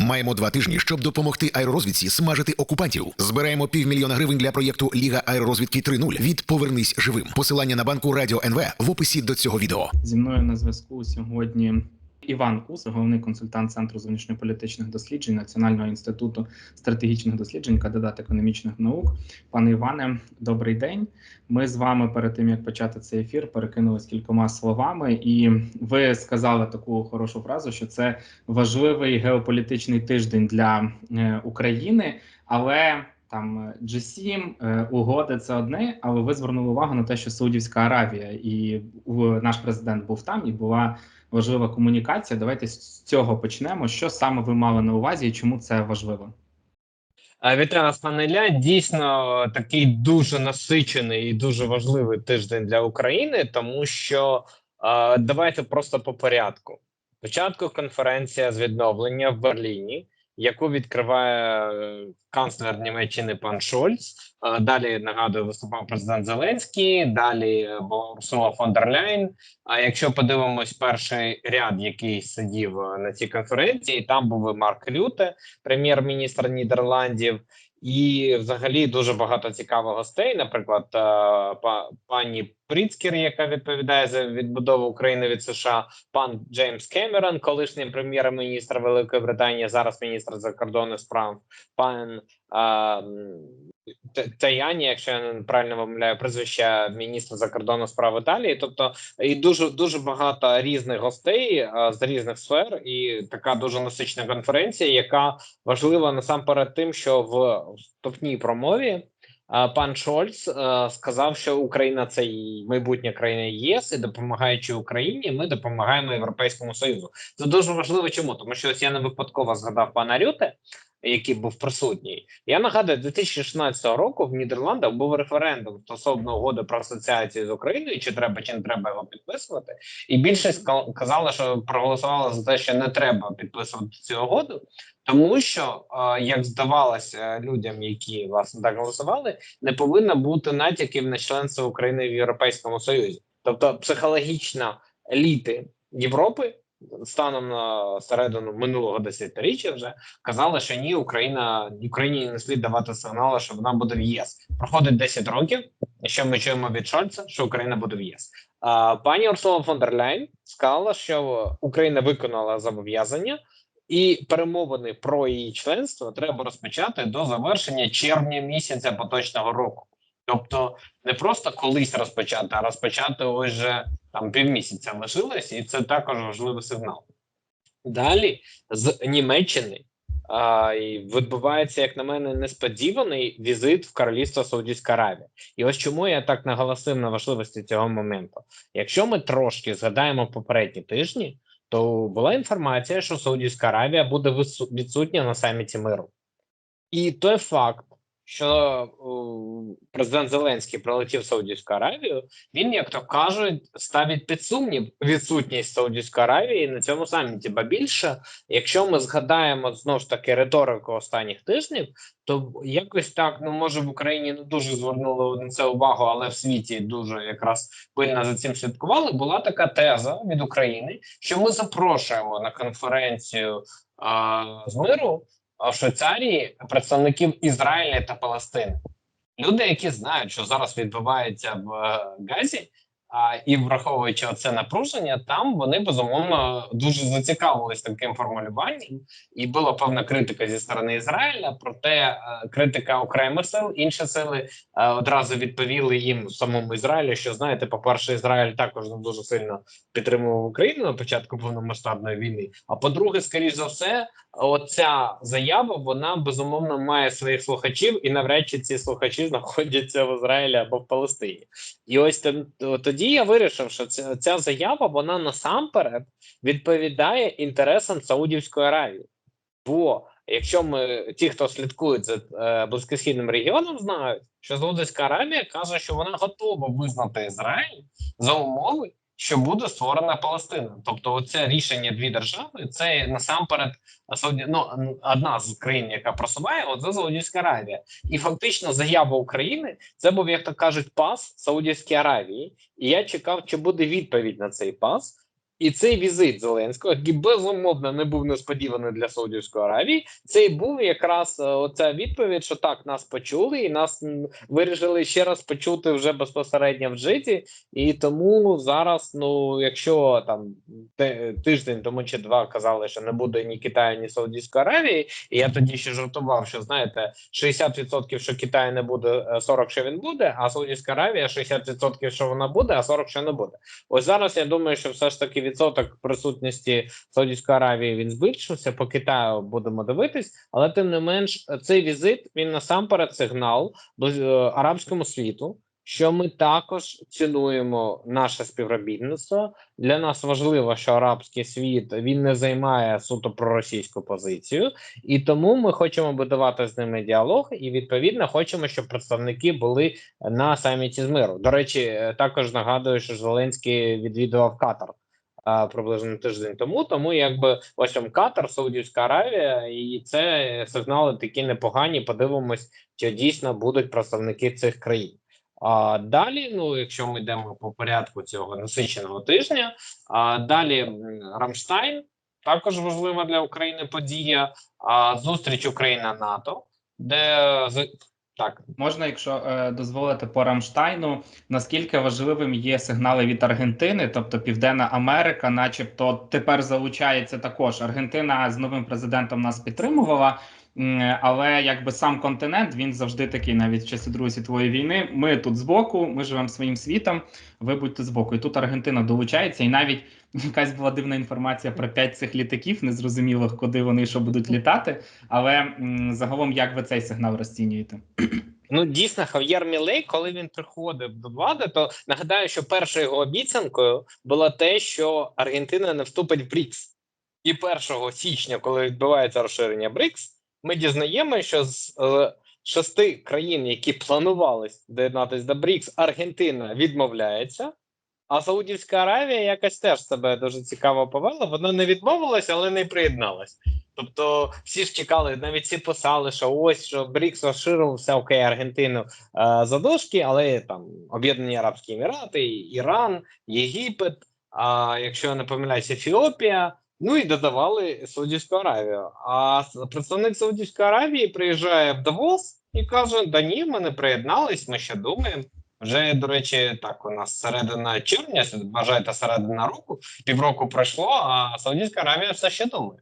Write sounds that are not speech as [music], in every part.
Маємо два тижні, щоб допомогти аеророзвідці смажити окупантів. Збираємо півмільйона гривень для проєкту Ліга аеророзвідки 3.0 від Повернись живим. Посилання на банку Радіо НВ в описі до цього відео. Зі мною на зв'язку сьогодні Іван Кус, головний консультант Центру зовнішньополітичних досліджень Національного інституту стратегічних досліджень, кандидат економічних наук. Пане Іване, добрий день. Ми з вами перед тим як почати цей ефір перекинулись кількома словами, і ви сказали таку хорошу фразу, що це важливий геополітичний тиждень для е, України, але там G7, е, угоди це одне, але ви звернули увагу на те, що Саудівська Аравія і наш президент був там, і була важлива комунікація. Давайте з цього почнемо. Що саме ви мали на увазі, і чому це важливо? Вітаю вас, пане. Дійсно, такий дуже насичений і дуже важливий тиждень для України, тому що давайте просто по порядку. Спочатку конференція з відновлення в Берліні, яку відкриває е, канцлер Німеччини пан Шольц. Е, Далі нагадую, виступав президент Зеленський. Далі е, була Урсула фон дер Ляйн. А якщо подивимось перший ряд, який сидів на цій конференції, там був Марк Рюте, прем'єр-міністр Нідерландів, і взагалі дуже багато цікавих гостей. Наприклад, е, пані Пріцкер, яка відповідає за відбудову України від США, пан Джеймс Кемерон, колишній прем'єр-міністр Великої Британії, зараз міністр закордонних справ, пан а, м, Т- Таяні, якщо я правильно вимовляю прізвище міністра закордонних справ Італії. Тобто і дуже дуже багато різних гостей а, з різних сфер, і така дуже насичена конференція, яка важлива насамперед тим, що в вступній промові. а, Пан Шольц е, сказав, що Україна це і майбутня країна ЄС, і допомагаючи Україні, ми допомагаємо Європейському Союзу. Це дуже важливо. Чому тому, що ось я не випадково згадав пана Рюте, який був присутній. Я нагадую, 2016 року в Нідерландах був референдум стосовно угоди про асоціацію з Україною, чи треба чи не треба його підписувати. І більшість ка- казала, що проголосувала за те, що не треба підписувати цю угоду, тому що, е, як здавалося людям, які власне так голосували, не повинно бути натяків на членство України в Європейському Союзі, тобто психологічно еліти Європи. Станом на середину минулого десятиріччя вже казали, що ні, Україна Україні не слід давати сигнали, що вона буде в ЄС. Проходить 10 років. і Що ми чуємо від Шольца, що Україна буде в ЄС. А пані Урсула фон дер Ляйн сказала, що Україна виконала зобов'язання, і перемовини про її членство треба розпочати до завершення червня місяця поточного року. Тобто не просто колись розпочати, а розпочати ось там півмісяця лишилось, і це також важливий сигнал. Далі з Німеччини а, і відбувається, як на мене, несподіваний візит в Королівство Саудівська Аравія. І ось чому я так наголосив на важливості цього моменту. Якщо ми трошки згадаємо попередні тижні, то була інформація, що Саудівська Аравія буде відсутня на саміті миру. І той факт, що президент Зеленський прилетів в Саудівську Аравію, він, як то кажуть, ставить під сумнів відсутність Саудівської Аравії на цьому саміті. Ба більше, якщо ми згадаємо знову ж таки риторику останніх тижнів, то якось так ну може в Україні не дуже звернули на це увагу, але в світі дуже якраз пильно за цим слідкували. Була така теза від України, що ми запрошуємо на конференцію а, з миру Швейцарії представників Ізраїля та Палестини. Люди, які знають, що зараз відбувається в е, Газі, а і враховуючи це напруження, там вони безумовно дуже зацікавились таким формулюванням, і була певна критика зі сторони Ізраїля. Проте е, критика окремих сил, інші сили е, одразу відповіли їм самому Ізраїлю. Що знаєте, по перше, Ізраїль також не дуже сильно підтримував Україну на початку повномасштабної війни. А по-друге, скоріш за все, оця заява вона безумовно має своїх слухачів, і навряд чи ці слухачі [laughs] знаходяться в Ізраїлі або в Палестині. І ось тем- то- тоді я вирішив, що ця, ця заява вона насамперед відповідає інтересам Саудівської Аравії. Бо якщо ми ті, хто слідкують за е, близькосхідним регіоном, знають, що Саудівська Аравія каже, що вона готова визнати Ізраїль за умови, що буде створена Палестина. Тобто, оце рішення дві держави це насамперед ну, одна з країн, яка просуває, от це Саудівська Аравія. І фактично заява України це був, як то кажуть, пас Саудівській Аравії. І я чекав, чи буде відповідь на цей пас. І цей візит Зеленського, який безумовно не був несподіваний для Саудівської Аравії, це і був якраз е, оця відповідь, що так нас почули, і нас вирішили ще раз почути вже безпосередньо в житті. І тому зараз, ну якщо там тиждень тому чи два казали, що не буде ні Китаю, ні Саудівської Аравії, і я тоді ще жартував, що знаєте, 60% що Китаю не буде, е, 40% що він буде, а Саудівська Аравія 60% що вона буде, а 40% що не буде. Ось зараз я думаю, що все ж таки відсоток присутності Саудівської Аравії він збільшився. По Китаю будемо дивитись, але тим не менш, цей візит він насамперед сигнал до е, арабському світу. Що ми також цінуємо наше співробітництво. Для нас важливо, що арабський світ він не займає суто проросійську позицію, і тому ми хочемо будувати з ними діалог, і відповідно хочемо, щоб представники були на саміті з миру. До речі, е, також нагадую, що Зеленський відвідував Катар приблизно тиждень тому. Тому якби ось там Катар, Саудівська Аравія, і це сигнали такі непогані. Подивимось, чи дійсно будуть представники цих країн. А далі, ну якщо ми йдемо по порядку цього насиченого тижня, а далі Рамштайн також важлива для України подія. А зустріч Україна НАТО, де так Можна, якщо е, дозволити по Рамштайну, наскільки важливим є сигнали від Аргентини, тобто Південна Америка, начебто тепер залучається також. Аргентина з новим президентом нас підтримувала. Але якби сам континент він завжди такий, навіть в часи Другої світової війни. Ми тут збоку, ми живемо своїм світом. Ви будьте збоку. І тут Аргентина долучається, і навіть [laughs] якась була дивна інформація про п'ять цих літаків. Незрозуміло, куди вони що будуть літати. Але загалом, як ви цей сигнал розцінюєте? Ну, дійсно, Хав'єр Мілей, коли він приходив до влади, то нагадаю, що першою його обіцянкою було те, що Аргентина не вступить в БРІКС. І 1 січня, коли відбувається розширення БРІКС, ми дізнаємо, що з е, шести країн, які планувались доєднатися до БРІКС, Аргентина відмовляється. А Саудівська Аравія якось теж себе дуже цікаво повела. Вона не відмовилась, але не приєдналась. Тобто всі ж чекали, навіть всі писали, що ось що БРІКС розширив все окей, Аргентину е, задушки, але там Об'єднані Арабські Емірати, Іран, Єгипет, а якщо я не помиляюсь, Ефіопія. Ну і додавали Саудівську Аравію. А представник Саудівської Аравії приїжджає в Давос і каже: Да ні, ми не приєднались, ми ще думаємо. Вже, до речі, так, у нас середина червня, бажаєте середина року, півроку пройшло, а Саудівська Аравія все ще думає.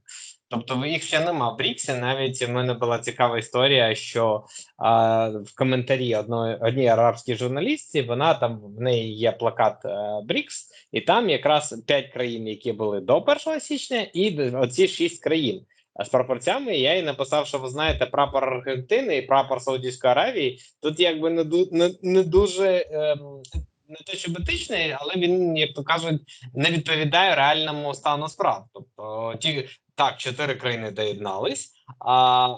Тобто їх ще нема в Бріксі. Навіть в мене була цікава історія, що а, в коментарі одної одній арабській журналістці вона там в неї є плакат е, Брікс, і там якраз п'ять країн, які були до 1 січня, і оці шість країн. А з пропорцями я їй написав, що ви знаєте, прапор Аргентини і прапор Саудівської Аравії тут якби не не, не дуже ем, не те, що етичний, але він, як то кажуть, не відповідає реальному стану справ. Тобто ті так, чотири країни доєднались, а,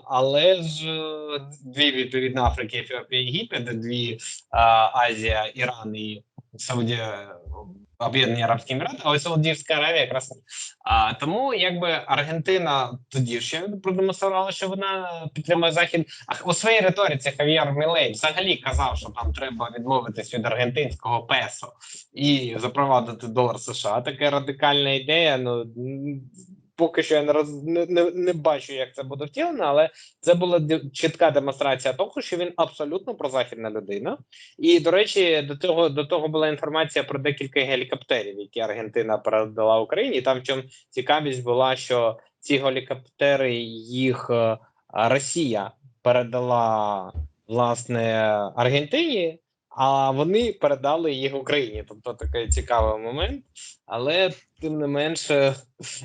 але ж е, дві відповідно Африки, Ефіопія, Єгипет, дві а, Азія, Іран і Саудія. Об'єднані Арабські Емірати, але Саудівська Аравія якраз. А тому якби Аргентина тоді ще продемонструвала, що вона підтримує захід. А у своїй риториці Хав'єр Мілей взагалі казав, що там треба відмовитись від аргентинського песо і запровадити долар США. Така радикальна ідея. Ну поки що я не роз не, не, не бачу, як це буде втілено, але це була чітка демонстрація того, що він абсолютно прозахідна людина. І до речі, до того до того була інформація про декілька гелікоптерів, які Аргентина передала Україні. Там в чому цікавість була, що ці гелікоптери їх е, Росія передала власне Аргентині. А вони передали їх Україні, тобто такий цікавий момент. Але тим не менше,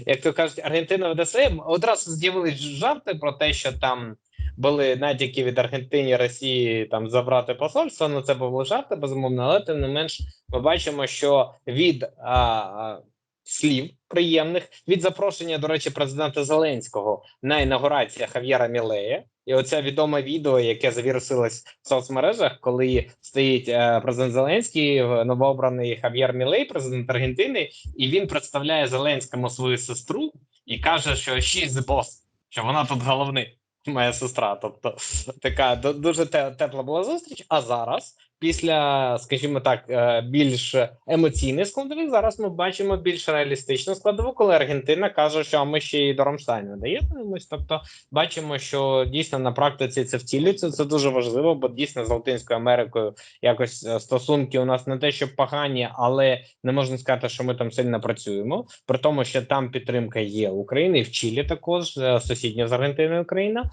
як то кажуть, Аргентина веде своє. Одразу з'явились жарти про те, що там були натяки від Аргентини і Росії там забрати посольство. Ну це були жарти, безумовно, але тим не менш, ми бачимо, що від а, слів приємних від запрошення, до речі, президента Зеленського на інаугурацію Хав'єра Мілея. І оце відоме відео, яке завірусилось в соцмережах, коли стоїть е, президент Зеленський, е, новообраний Хав'єр Мілей, президент Аргентини, і він представляє Зеленському свою сестру і каже, що she's boss, що вона тут головний. Моя сестра, тобто така ду- дуже тепла була зустріч. А зараз після, скажімо так, е, більш емоційних складових, зараз ми бачимо більш реалістичну складову, коли Аргентина каже, що ми ще й до Рамштайну доєднуємось. Тобто, бачимо, що дійсно на практиці це втілюється. Це дуже важливо, бо дійсно з Латинською Америкою якось е, стосунки у нас не те, що погані, але не можна сказати, що ми там сильно працюємо. При тому, що там підтримка є України, і в Чилі також е, сусідня з Аргентиною Україна.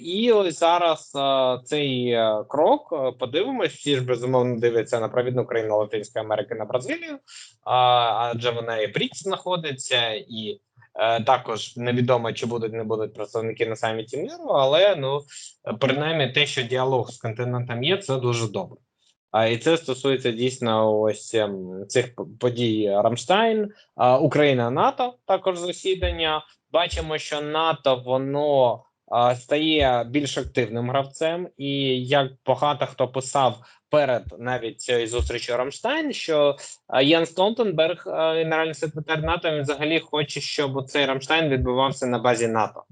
І ось зараз цей крок подивимось. Всі ж безумовно дивляться на провідну країну Латинської Америки на Бразилію, адже вона і БРІКС знаходиться, і е, також невідомо, чи будуть не будуть представники на саміті миру, але ну принаймні те, що діалог з континентом є, це дуже добре. А і це стосується дійсно ось ем, цих подій Рамштайн, Україна, НАТО також засідання. Бачимо, що НАТО воно стає більш активним гравцем, і як багато хто писав перед навіть цією зустрічю Рамштайн, що Ян Столтенберг, генеральний секретар НАТО, він взагалі хоче, щоб цей Рамштайн відбувався на базі НАТО.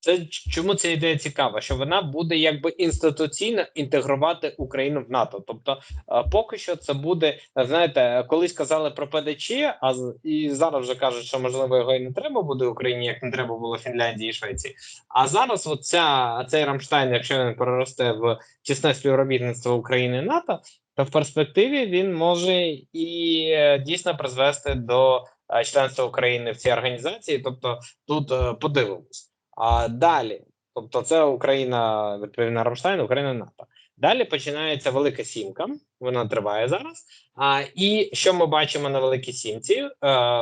Це чому ця ідея цікава? Що вона буде якби інституційно інтегрувати Україну в НАТО. Тобто, е, поки що це буде е, знаєте, колись казали про ПДЧ, а і зараз вже кажуть, що можливо його і не треба буде Україні, як не треба було Фінляндії і Швеції. А зараз, оця цей Рамштайн, якщо він переросте в тісне співробітництво України і НАТО, то в перспективі він може і е, дійсно призвести до е, членства України в цій організації. Тобто, тут е, подивимось. А далі, тобто, це Україна відповідно Рамштайн, Україна НАТО. Далі починається велика сімка. Вона триває зараз. А і що ми бачимо на великій сімці? Е,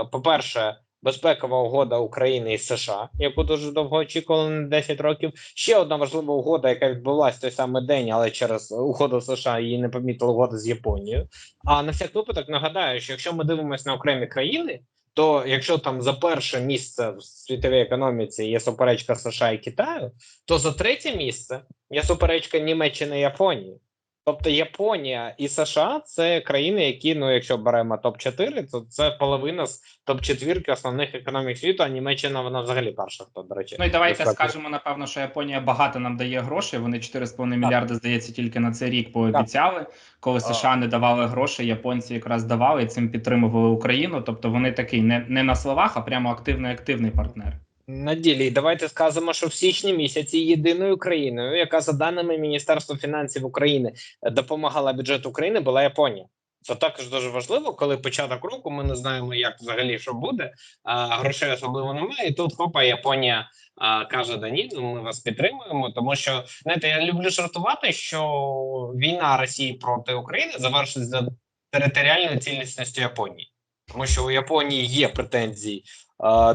по-перше, безпекова угода України і США, яку дуже довго очікували на 10 років. Ще одна важлива угода, яка відбулася той самий день, але через угоду США її не помітили угода з Японією. А на всяк випадок нагадаю, що якщо ми дивимося на окремі країни, то якщо там за перше місце в світовій економіці є суперечка США і Китаю, то за третє місце є суперечка Німеччини і Японії. Тобто Японія і США це країни, які, ну якщо беремо топ 4 то це половина з топ 4 основних економік світу. А Німеччина вона взагалі перша. Хто до речі, Ну і давайте високо. скажемо напевно, що Японія багато нам дає грошей. Вони 4,5 мільярди, здається, тільки на цей рік пообіцяли. Коли США не давали грошей, японці якраз давали і цим підтримували Україну. Тобто вони такий не, не на словах, а прямо активний активний партнер. На ділі давайте скажемо, що в січні місяці єдиною країною, яка за даними Міністерства фінансів України е, допомагала бюджету України, була Японія. Це також дуже важливо, коли початок року ми не знаємо, як взагалі що буде. А грошей особливо немає. І тут хопа Японія а, каже: да ні, ну ми вас підтримуємо. Тому що знаєте, я люблю жартувати, що війна Росії проти України завершиться за територіальною цілісністю Японії, тому що у Японії є претензії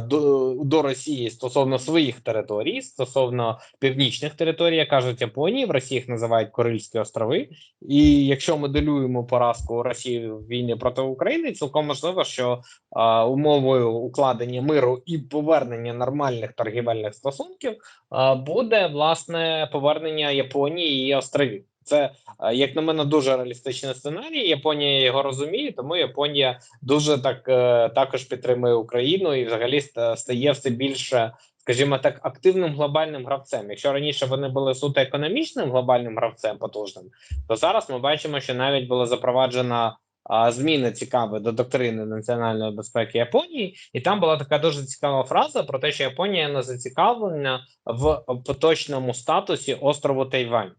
до, до Росії стосовно своїх територій, стосовно північних територій, як кажуть Японії, в Росії їх називають Корильські острови. І якщо моделюємо поразку Росії в війні проти України, цілком можливо, що а, умовою укладення миру і повернення нормальних торгівельних стосунків а, буде власне повернення Японії і островів. Це як на мене дуже реалістичний сценарій. Японія його розуміє, тому Японія дуже так е, також підтримує Україну і взагалі стає все більше, скажімо так, активним глобальним гравцем. Якщо раніше вони були суто економічним глобальним гравцем потужним, то зараз ми бачимо, що навіть була запроваджена а, зміни цікаві до доктрини національної безпеки Японії, і там була така дуже цікава фраза про те, що Японія не зацікавлена в поточному статусі острову Тайвань.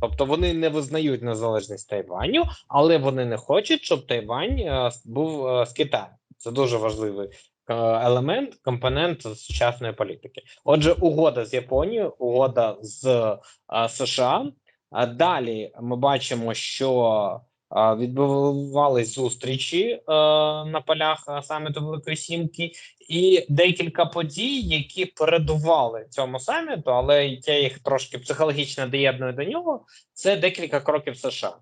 Тобто вони не визнають незалежність Тайваню, але вони не хочуть, щоб Тайвань е, був е, з Китаю. Це дуже важливий е, елемент, компонент сучасної політики. Отже, угода з Японією, угода з США. А далі ми бачимо, що відбувались зустрічі е, на полях е, саміту Великої Сімки, і декілька подій, які передували цьому саміту, але я їх трошки психологічно доєдную до нього. Це декілька кроків США.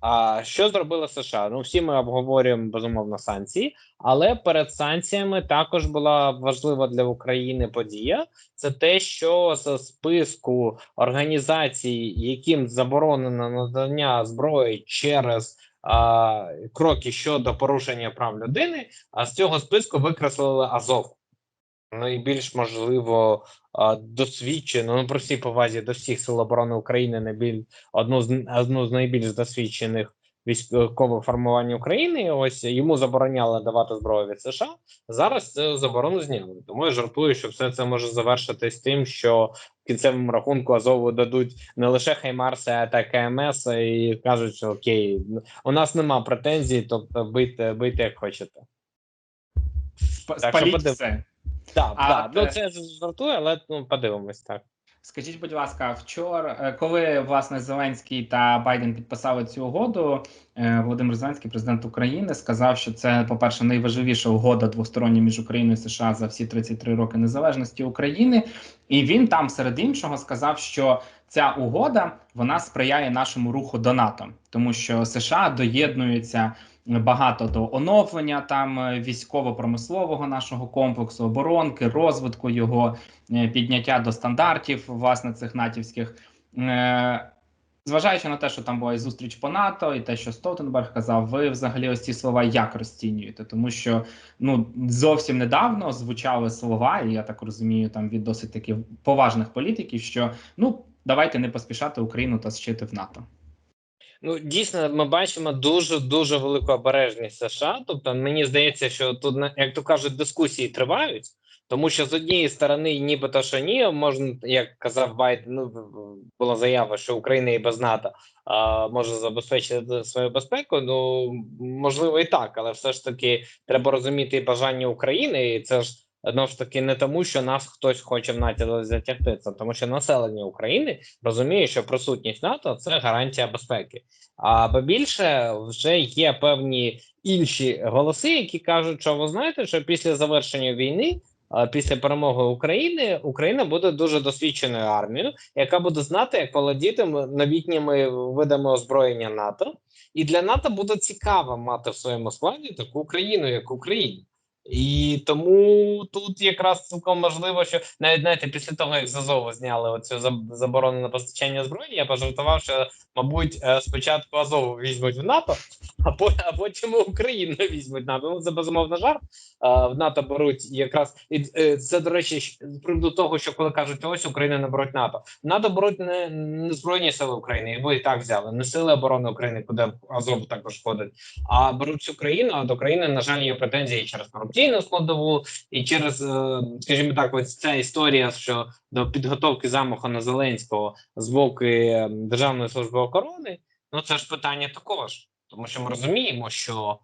А що зробила США? Ну, всі ми обговорюємо безумовно санкції, але перед санкціями також була важлива для України подія. Це те, що з списку організацій, яким заборонено надання зброї через а, кроки щодо порушення прав людини, а з цього списку викреслили Азов. Найбільш можливо досвідчену, ну при всій повазі до всіх сил оборони України, найбіль одну з одну з найбільш досвідчених військових формувань України. Ось йому забороняли давати зброю від США. Зараз цю заборону зняли. Тому я жартую, що все це може завершитись тим, що в кінцевому рахунку Азову дадуть не лише Хаймарси, а та КМС, і кажуть, що окей, у нас нема претензій, тобто бийте, бийте як хочете. Так, що Спаліть все. Так, так. Ну це жартую, але ну подивимось так. Скажіть, будь ласка, вчора, е, коли власне Зеленський та Байден підписали цю угоду, е, Володимир Зеленський, президент України, сказав, що це, по-перше, найважливіша угода двостороння між Україною і США за всі 33 роки незалежності України. І він там, серед іншого, сказав, що ця угода вона сприяє нашому руху до НАТО, тому що США доєднуються багато до оновлення там е, військово-промислового нашого комплексу, оборонки, розвитку його е, підняття до стандартів власне цих натівських. Е, Зважаючи на те, що там була і зустріч по НАТО, і те, що Столтенберг казав, ви взагалі ось ці слова як розцінюєте? Тому що ну зовсім недавно звучали слова, і я так розумію, там від досить таких поважних політиків, що ну давайте не поспішати Україну та зчити в НАТО. Ну дійсно, ми бачимо дуже дуже велику обережність США. Тобто, мені здається, що тут як то кажуть, дискусії тривають, тому що з однієї сторони, нібито що ні, можна, як казав Байден, ну була заява, що Україна і без НАТО а, може забезпечити свою безпеку. Ну можливо і так, але все ж таки треба розуміти бажання України, і це ж. Знову ж таки, не тому, що нас хтось хоче в НАТО затягти, це тому, що населення України розуміє, що присутність НАТО це гарантія безпеки. А бо більше вже є певні інші голоси, які кажуть, що ви знаєте, що після завершення війни, після перемоги України, Україна буде дуже досвідченою армією, яка буде знати, як володіти новітніми видами озброєння НАТО, і для НАТО буде цікаво мати в своєму складі таку країну, як Україна. І тому тут якраз цілком можливо, що навіть знаєте, після того як з Азову зняли оцю заборону на постачання зброї, я пожартував, що мабуть е, спочатку Азову візьмуть в НАТО, [laughs] а по- а потім Україну візьмуть НАТО. Ну це безумовно жарт. Е, В НАТО беруть якраз і е, це до речі, з приводу того, що коли кажуть, ось Україна не беруть НАТО. НАТО беруть не, не збройні сили України, ви і так взяли, не сили оборони України, куди Азов також входить, а беруть цю країну. А до країни, на жаль, є претензії через корупційну складову, і через, е, скажімо так, ось ця історія, що до підготовки замаху на Зеленського з боку е, Державної служби охорони, ну це ж питання також, тому що ми розуміємо, що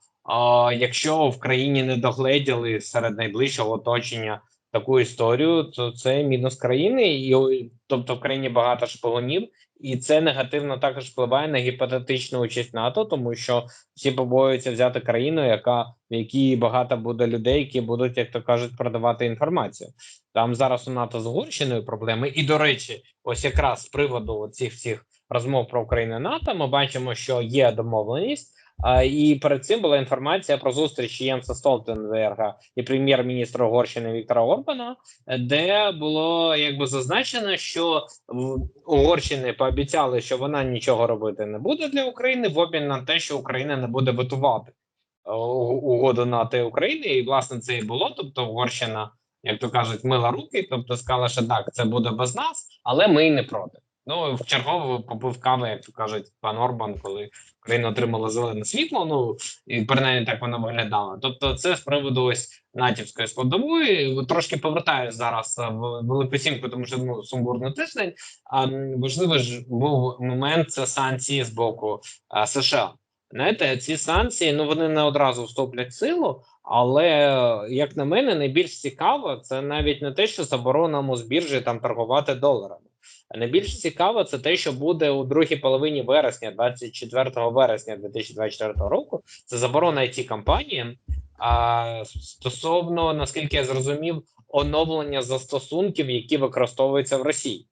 е, якщо в країні не догледіли серед найближчого оточення таку історію, то це мінус країни, і тобто в країні багато шпигунів, і це негативно також впливає на гіпотетичну участь НАТО, тому що всі побоюються взяти країну, яка в якій багато буде людей, які будуть, як то кажуть, продавати інформацію. Там зараз у НАТО з Угорщиною проблеми. І до речі, ось якраз з приводу цих всіх розмов про Україну НАТО, ми бачимо, що є домовленість. І перед цим була інформація про зустріч Єнса Столтенберга і прем'єр-міністра Угорщини Віктора Орбана, де було якби зазначено, що в Угорщини пообіцяли, що вона нічого робити не буде для України в обмін на те, що Україна не буде витувати е, угоду НАТО і України, і власне це і було. Тобто Угорщина, як то кажуть, мила руки, тобто сказала, що так, це буде без нас, але ми й не проти. Ну в чергову попив кави, як то кажуть, пан Орбан, коли Україна отримала зелене світло. Ну і принаймні так воно виглядало. Тобто, це з приводу ось натівської складової. Трошки повертаюсь зараз е, в велику сімку, тому що ну сумбурний тиждень. А важливий ж був момент це санкції з боку а, США. Знаєте, ці санкції ну вони не одразу вступлять в силу, але е, як на мене, найбільш цікаво це навіть не те, що заборонимо з біржі там торгувати доларами. Найбільш цікаво це те, що буде у другій половині вересня, 24 вересня 2024 року. Це заборона it компаніям. А стосовно наскільки я зрозумів, оновлення застосунків, які використовуються в Росії.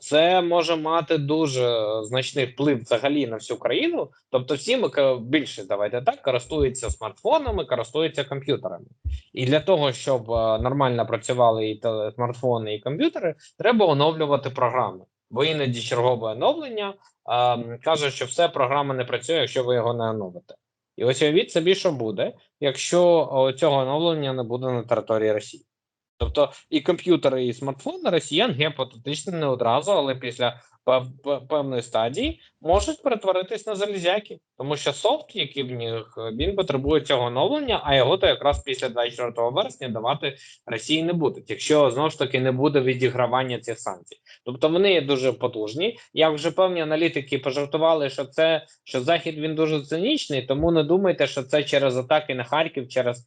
Це може мати дуже значний вплив взагалі на всю країну. Тобто, всі ми більше давайте так користуються смартфонами, користуються комп'ютерами. І для того, щоб е, нормально працювали і смартфони, і комп'ютери, треба оновлювати програми. Бо іноді чергове оновлення е, каже, що все програма не працює, якщо ви його не оновите. І ось уявіть собі, що буде, якщо цього оновлення не буде на території Росії. Тобто і комп'ютери, і смартфони росіян гіпотетично не одразу, але після пев- пев- певної стадії можуть перетворитись на залізяки, тому що софт, який в них, він потребує цього оновлення, а його то якраз після 24 вересня давати Росії не будуть, якщо знову ж таки не буде відігравання цих санкцій. Тобто вони є дуже потужні. Як вже певні аналітики пожартували, що це що захід він дуже цинічний, тому не думайте, що це через атаки на Харків, через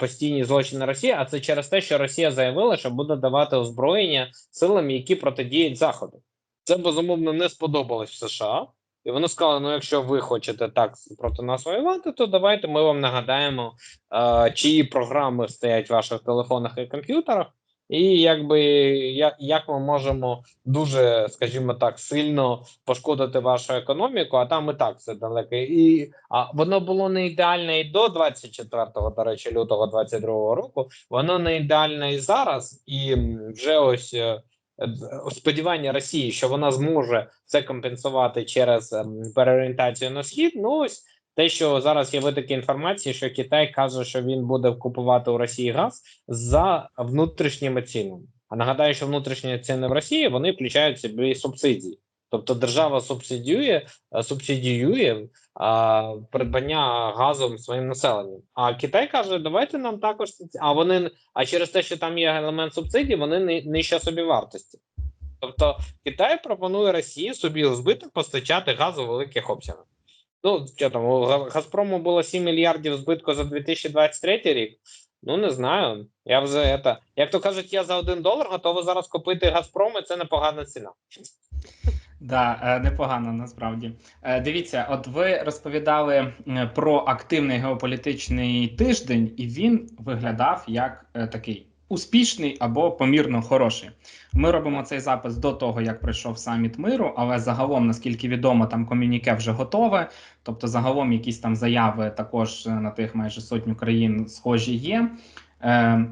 постійні злочини Росії, а це через те, що Росія заявила, що буде давати озброєння силам, які протидіють Заходу. Це безумовно не сподобалось в США. І вони сказали: ну, якщо ви хочете так проти нас воювати, то давайте ми вам нагадаємо, чиї програми стоять в ваших телефонах і комп'ютерах, і якби як, ми можемо дуже, скажімо так, сильно пошкодити вашу економіку, а там і так все далеко. І а воно було не ідеальне і до 24-го, до речі, лютого 22-го року. Воно не ідеальне і зараз, і вже ось. е, е, Сподівання Росії, що вона зможе це компенсувати через переорієнтацію на схід. Ну ось те, що зараз є витоки інформації, що Китай каже, що він буде купувати у Росії газ за внутрішніми цінами. А нагадаю, що внутрішні ціни в Росії вони включають в собі субсидії. Тобто держава субсидіює, е, субсидіює а, придбання газом своїм населенням. А Китай каже, давайте нам також а вони а через те, що там є елемент субсидій, вони ни- нижче собі вартості. Тобто Китай пропонує Росії собі збиток постачати газ у великих обсягах. Ну, що там, у Газпрому було 7 мільярдів збитку за 2023 рік. Ну, не знаю. Я вже это, як то кажуть, я за один долар готовий зараз купити Газпром, і це непогана ціна. Да, е, непогано насправді. Е, Дивіться, от ви розповідали про активний геополітичний тиждень, і він виглядав як е, такий успішний або помірно хороший. Ми робимо цей запис до того, як пройшов саміт миру, але загалом, наскільки відомо, там комюніке вже готове. Тобто, загалом якісь там заяви також е, на тих майже сотню країн схожі є. Е,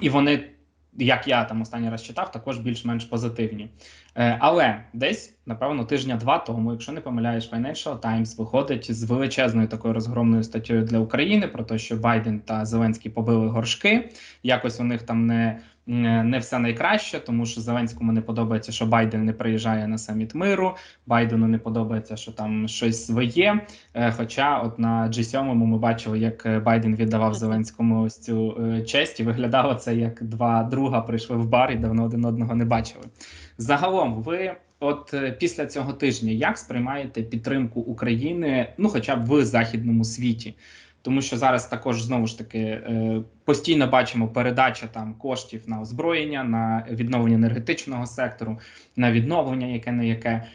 і вони, як я там останній раз читав, також більш-менш позитивні. Е, Але десь, напевно, тижня-два тому, якщо не помиляєш, Financial Times виходить з величезною такою розгромною статтєю для України про те, що Байден та Зеленський побили горшки. Якось у них там не, не не все найкраще, тому що Зеленському не подобається, що Байден не приїжджає на саміт миру. Байдену не подобається, що там щось своє. Е, Хоча, от на G7 ми бачили, як е, Байден віддавав Зеленському ось цю е, честь, і виглядало це як два друга прийшли в бар і давно один одного не бачили. Загалом, ви, от е, після цього тижня, як сприймаєте підтримку України, ну хоча б в західному світі? Тому що зараз також знову ж таки е, постійно бачимо передача там коштів на озброєння, на відновлення енергетичного сектору, на відновлення яке не яке.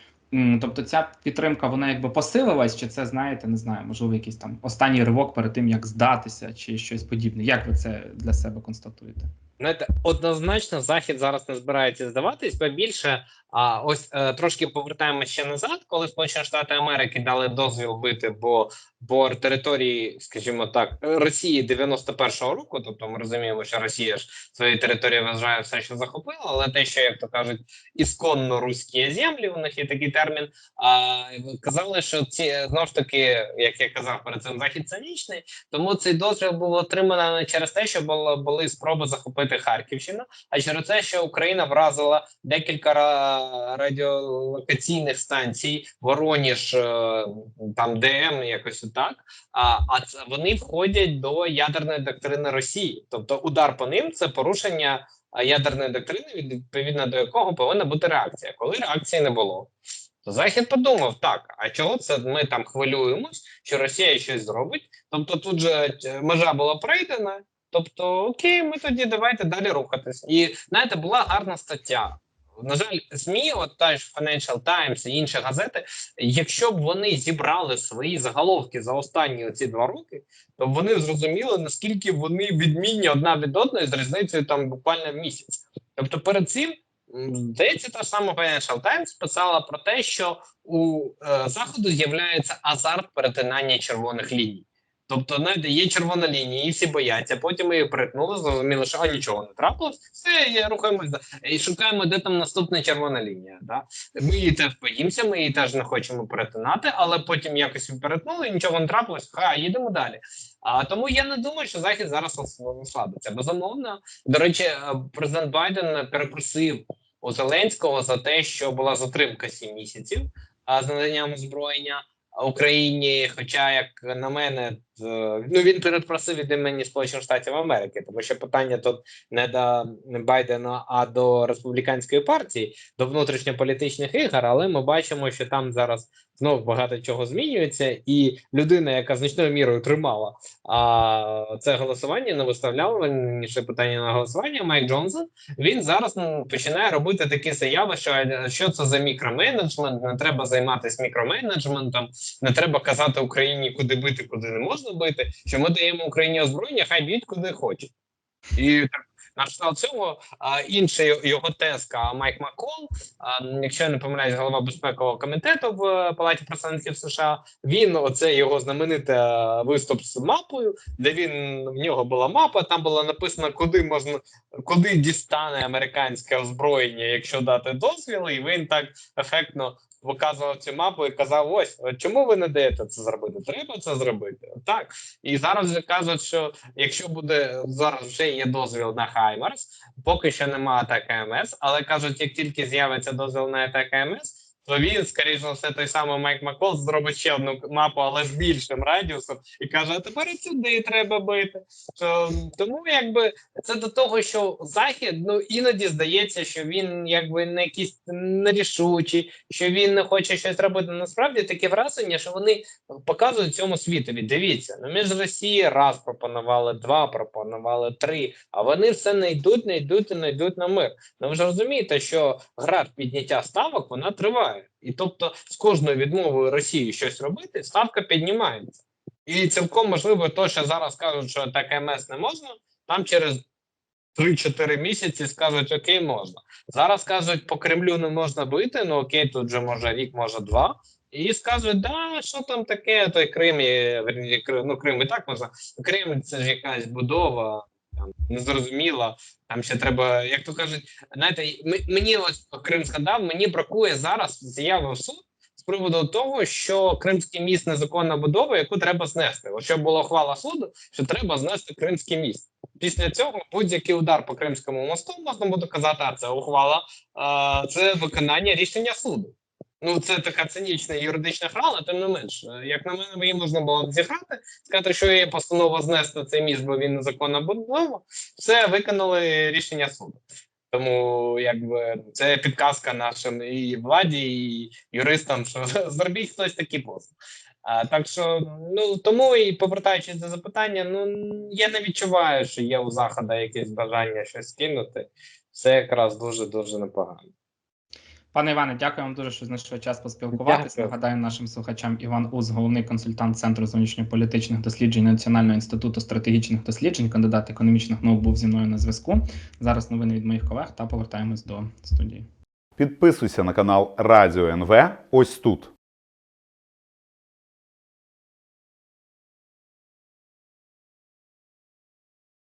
Тобто ця підтримка вона якби посилилась, чи це знаєте, не знаю, можливо, якийсь там останній ривок перед тим, як здатися, чи щось подібне. Як ви це для себе констатуєте? Знаєте, однозначно захід зараз не збирається здаватись, бо більше а ось е, трошки повертаємося ще назад, коли Сполучені Штати Америки дали дозвіл бити по, по території, скажімо так, Росії 91-го року. Тобто ми розуміємо, що Росія ж свої території вважає все, що захопила, але те, що як то кажуть, ісконно руські землі, у них є такий термін. А казали, що ці знову ж таки, як я казав перед цим, захід цинічний, тому цей дозвіл був отриманий не через те, що було були спроби захопити Харківщину, а через те, що Україна вразила декілька радіолокаційних станцій, Вороніж, е, там ДМ, якось так. А, а це вони входять до ядерної доктрини Росії. Тобто, удар по ним це порушення ядерної доктрини, відповідно до якого повинна бути реакція. Коли реакції не було. То Захід подумав так: а чого це ми там хвилюємось, що Росія щось зробить? Тобто, тут же е, межа була пройдена. Тобто, окей, ми тоді давайте далі рухатись. І знаєте, була гарна стаття. На жаль, змі, от та ж Financial Times і інші газети, якщо б вони зібрали свої заголовки за останні ці два роки, то вони зрозуміли наскільки вони відмінні одна від одної з різницею там буквально в місяць. Тобто, перед цим здається, та ж сама Financial Times писала про те, що у е, заходу з'являється азарт перетинання червоних ліній. Тобто, знаєте, є червона лінія, і всі бояться. Потім ми її перетнули, зрозуміли, що а, нічого не трапилось. Все, і рухаємося і шукаємо, де там наступна червона лінія. Да? Ми її теж боїмося, ми її теж не хочемо перетинати, але потім якось перетнули, нічого не трапилось. Ха, їдемо далі. А тому я не думаю, що захід зараз ос- ослабиться. Безумовно, до речі, е, президент Байден перепросив у Зеленського за те, що була затримка 7 місяців з наданням озброєння Україні. Хоча, як на мене, ну він перепросив від імені Сполучених Штатів Америки, тому що питання тут не до Байдена, а до республіканської партії, до внутрішньополітичних ігор. Але ми бачимо, що там зараз знов багато чого змінюється, і людина, яка значною мірою тримала а це голосування, не виставляла раніше питання на голосування. Майк Джонсон він зараз ну, починає робити такі заяви, що що це за мікроменеджмент, не треба займатися мікроменеджментом, не треба казати Україні, куди бити, куди не можна бити. Що ми даємо Україні озброєння, хай б'ють куди хочуть. І так на кшталт цього а, інший його тезка Майк Маккол, якщо я не помиляюсь, голова безпекового комітету в е, Палаті представників США. Він оце його знаменитий е, виступ з мапою, де він в нього була мапа. Там було написано, куди можна куди дістане американське озброєння, якщо дати дозвіл, і він так ефектно показував цю мапу і казав: ось чому ви не даєте це зробити? Треба це зробити. Так і зараз вже кажуть, що якщо буде зараз вже є дозвіл на Хаймерс, поки що немає атаки МС, але кажуть, як тільки з'явиться дозвіл на атаки АМС, то він, скоріш за все, той самий Майк Маккол зробить ще одну мапу, але з більшим радіусом, і каже: а тепер і сюди треба бити. То, тому якби це до того, що захід ну іноді здається, що він якби не якийсь нерішучий, що він не хоче щось робити. Насправді таке враження, що вони показують цьому світові. Дивіться, ну ми ж Росії раз пропонували, два пропонували три, а вони все не йдуть, не йдуть і не йдуть на мир. Ну ви ж розумієте, що гра підняття ставок вона триває, і тобто з кожною відмовою Росії щось робити, ставка піднімається. І цілком можливо, то, що зараз кажуть, що так МС не можна, там через 3-4 місяці скажуть, окей, можна. Зараз кажуть, по Кремлю не можна бити, ну окей, тут же може рік, може два. І скажуть, да, що там таке, той Крим, є, ну Крим і так можна. Крим це ж якась будова, там, незрозуміла. Там ще треба, як то кажуть, знаєте, мені ось Крим згадав, мені бракує зараз заяви в суд з приводу того, що Кримський міст незаконна будова, яку треба знести. Ось щоб була ухвала суду, що треба знести Кримський міст. Після цього будь-який удар по Кримському мосту можна буде казати, а це ухвала, це виконання рішення суду. Ну, це така цинічна юридична гра, тим не менш, як на мене, її можна було б зіграти, сказати, що є постанова знести цей міст, бо він незаконна будова. Все виконали рішення суду. Тому якби це підказка нашим і владі, і юристам, що [laughs] зробіть хтось такий пост. А, так що ну тому і повертаючись до запитання, ну я не відчуваю, що є у заходу якесь бажання щось кинути. Це якраз дуже дуже непогано. Пане Іване, дякую вам дуже, що знайшли час поспілкуватися. Нагадаю нашим слухачам Іван Уз, головний консультант Центру зовнішньополітичних досліджень Національного інституту стратегічних досліджень, кандидат економічних наук був зі мною на зв'язку. Зараз новини від моїх колег та повертаємось до студії. Підписуйся на канал Радіо НВ ось тут.